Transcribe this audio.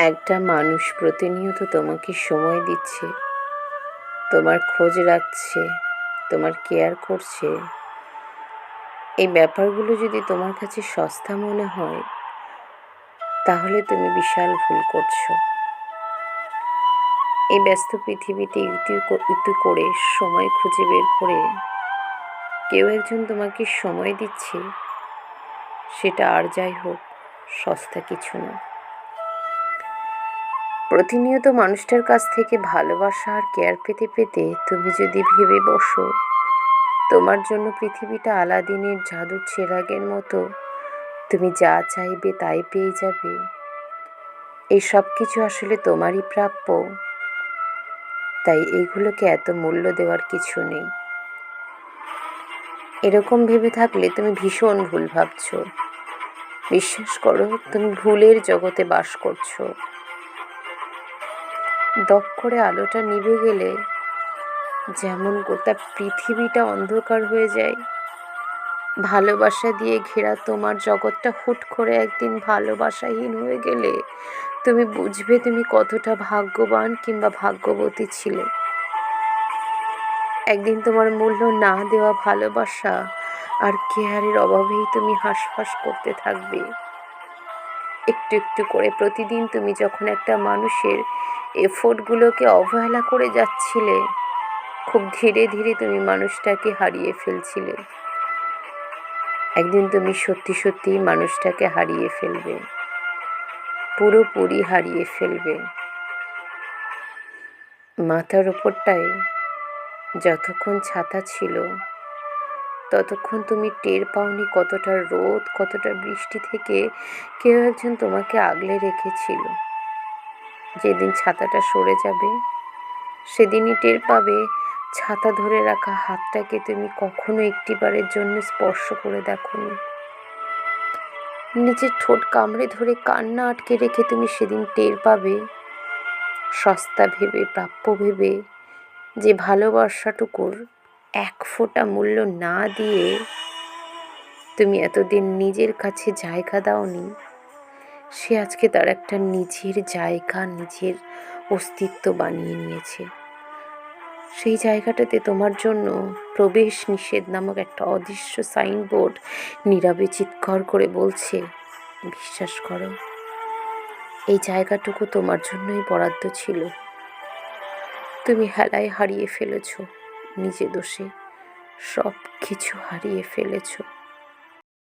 একটা মানুষ প্রতিনিয়ত তোমাকে সময় দিচ্ছে, তোমার খোঁজ রাখছে, তোমার কেয়ার করছে। এই ব্যাপারগুলো যদি তোমার কাছে সস্তা মনে হয়, তাহলে তুমি বিশাল ভুল করছ। এই ব্যস্ত পৃথিবীতে ক- একটু করে সময় খুঁজে বের করে কেউ একজন তোমাকে সময় দিচ্ছে, সেটা আর যাই হোক, সস্তা কিছু না। প্রতিনিয়ত মানুষটার কাছ থেকে ভালোবাসা আর কেয়ার পেতে পেতে তুমি যদি ভেবে বসো, তোমার জন্য পৃথিবীটা আলাদিনের জাদুর চেরাগের মতো, তুমি যা চাইবে তাই পেয়ে যাবে। এই সব কিছু আসলে তোমারই প্রাপ্য। তাই এইগুলোকে এত মূল্য দেওয়ার কিছু নেই। এরকম ভেবে থাকলে তুমি ভীষণ ভুল ভাবছ। বিশ্বাস করো, তুমি ভুলের জগতে বাস করছ। দপ করে আলোটা নিভে গেলে যেমন গোটা পৃথিবীটা অন্ধকার হয়ে যায়, ভালোবাসা দিয়ে ঘেরা তোমার জগৎটা হুট করে একদিন ভালোবাসাহীন হয়ে গেলে তুমি বুঝবে তুমি কতটা ভাগ্যবান কিংবা ভাগ্যবতী ছিলে। একদিন তোমার মূল্য না দেওয়া ভালোবাসা আর কেয়ারের অভাবেই তুমি হাঁসফাঁস করতে থাকবে। একটু একটু করে প্রতিদিন তুমি যখন একটা মানুষের এফোর্টগুলোকে অবহেলা করে যাচ্ছিলে। খুব ধীরে ধীরে তুমি মানুষটাকে হারিয়ে ফেলছিলে। একদিন তুমি সত্যি সত্যি মানুষটাকে হারিয়ে ফেলবে। পুরোপুরি হারিয়ে ফেলবে। মাথার ওপরটায় যতক্ষণ ছাতা ছিল, ততক্ষণ তুমি টের পাওনি কতটা রোদ, কতটা বৃষ্টি থেকে কেউ একজন তোমাকে আগলে রেখেছিল। যেদিন ছাতাটা সরে যাবে, সেদিনই টের পাবে ছাতা ধরে রাখা হাতটাকে তুমি কখনো একটিবারের জন্য স্পর্শ করে দেখোনি। নিজের ঠোঁট কামড়ে ধরে কান্না আটকে রেখে তুমি সেদিন টের পাবে, সস্তা ভেবে, প্রাপ্য ভেবে যে ভালোবাসাটুকুর এক ফোঁটা মূল্য না দিয়ে তুমি এতদিন নিজের কাছে জায়গা দাওনি। সে আজকে তার একটা নিজের জায়গা, নিজের অস্তিত্ব বানিয়ে নিয়েছে। সেই জায়গাটাতে তোমার জন্য প্রবেশ নিষেধ নামক একটা অদৃশ্য সাইনবোর্ড নীরবে চিৎকার করে বলছে, বিশ্বাস করো, এই জায়গাটুকু তোমার জন্যই বরাদ্দ ছিল। তুমি হেলায় হারিয়ে ফেলেছ, নিজে দোষে সব কিছু হারিয়ে ফেলেছো।